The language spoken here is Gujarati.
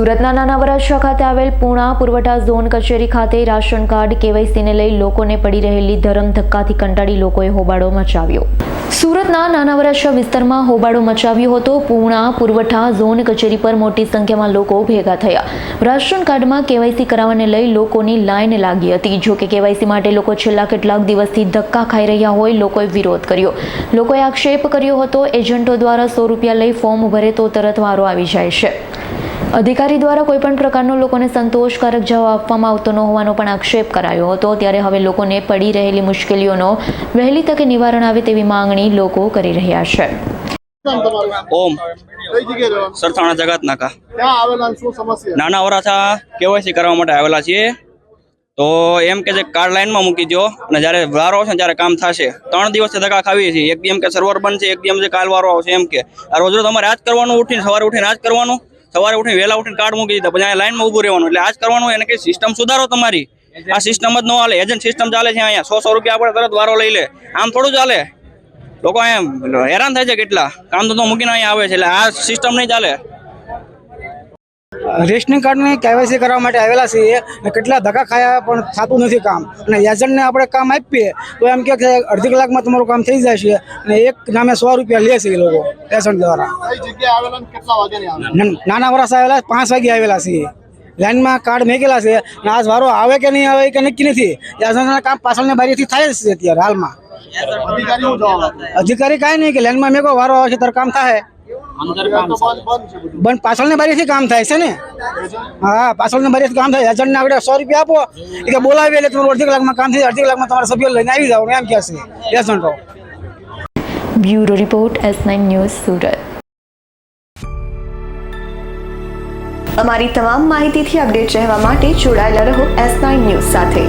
સુરતના નાના વરાછા ખાતે આવેલ પૂણા પુરવઠા ઝોન કચેરી ખાતે રાશન કાર્ડ કેવાયસીને લઈ લોકોને પડી રહેલી ધરમ ધક્કાથી કંટાળી લોકોએ હોબાળો મચાવ્યો. સુરતના નાના વરાછા વિસ્તારમાં હોબાળો મચાવ્યો હતો. પૂણા પુરવઠા ઝોન કચેરી પર મોટી સંખ્યામાં લોકો ભેગા થયા. રાશન કાર્ડમાં કેવાયસી કરાવવાને લઈ લોકોની લાઈન લાગી હતી. જો કે કેવાયસી માટે લોકો છેલ્લા કેટલાક દિવસથી ધક્કા ખાઈ રહ્યા હોય લોકોએ વિરોધ કર્યો. લોકોએ આક્ષેપ કર્યો હતો, એજન્ટો દ્વારા સો રૂપિયા લઈ ફોર્મ ભરે તો તરત વારો આવી જાય છે. અધિકારી દ્વારા કોઈપણ પ્રકારનો લોકોને સંતોષકારક જવાબ આપવામાં આવતો ન હોવાનો પણ આક્ષેપ કરાયો હતો. ત્યારે હવે લોકોને પડી રહેલી મુશ્કેલીઓનો વહેલી તકે નિવારણ આવે તેવી માંગણી લોકો કરી રહ્યા છે. ઓમ. કઈ સરથાણા જગત નાકા. નાના વરાછા કેવાયસી કરવા માટે આવેલા છીએ. તો એમ કે જે કાર્ડ લાઈનમાં મૂકી દો અને જ્યારે વારો આવશે ત્યારે કામ થશે. ત્રણ દિવસથી ધક્કા ખાવીએ છીએ. એક દી કે સર્વર બંધ છે, એક દી છે કાલ વારો આવશે એમ કે. આ રોજ રોજ તમારે આજ કરવાનું, ઉઠીને સવારે ઉઠીને આજ કરવાનું. સવારે ઉઠીને વહેલા ઉઠીને કાર્ડ મૂકી દીધા. પછી અહીંયા લાઈનમાં ઊભું રહેવાનું. એટલે આજ કરવાનું એને કઈ સિસ્ટમ સુધારો તમારી. આ સિસ્ટમ જ ન હાલે. એજન્ટ સિસ્ટમ ચાલે છે અહીંયા. સો સો રૂપિયા આપણે તરત વારો લઈ લે. આમ થોડું ચાલે. લોકો અહીંયા હેરાન થાય છે કેટલા. કામ ધંધો મૂકીને અહીંયા આવે છે. એટલે આ સિસ્ટમ નહીં ચાલે. રેશનિંગ કાર્ડની કેવાયસી કરવા માટે આવેલા છીએ અને કેટલા ધક્કા ખાયા પણ થતું નથી કામ. અને એજન્ટને આપણે કામ આપીએ તો એમ કે અડધી કલાકમાં તમારું કામ થઈ જાય છે અને એક નામે સો રૂપિયા લે છે એ લોકો એજન્ટ દ્વારા. નાના વરસ આવેલા પાંચ વાગે આવેલા છીએ. લાઈનમાં કાર્ડ મેકેલા છે અને આજ વારો આવે કે નહીં આવે કે નક્કી નથી. એજન્ટના કામ પાછળની બારીથી થાય છે અત્યારે હાલમાં. અધિકારી કાંઈ નહીં કે લાઈનમાં મેકો વારો આવે છે ત્યારે કામ થાય. બંધ છે બધું. બંધ બારીથી કામ થાય છે ને? હા પાછળની બારીથી કામ થાય. એજન્ટને આગળ સો રૂપિયા આપો. એટલે કે બોલાવી એટલે તમારું અડધી કલાકમાં કામ થઈ અડધી કલાકમાં તમારા સભ્યો લઈને આવી જાવ એમ કહે છે. એજન્ટો bureau report S nine news Surat. અમારી તમામ માહિતીથી અપડેટ રહેવા માટે જોડાયેલા રહો એસ નાઇન ન્યૂઝ સાથે.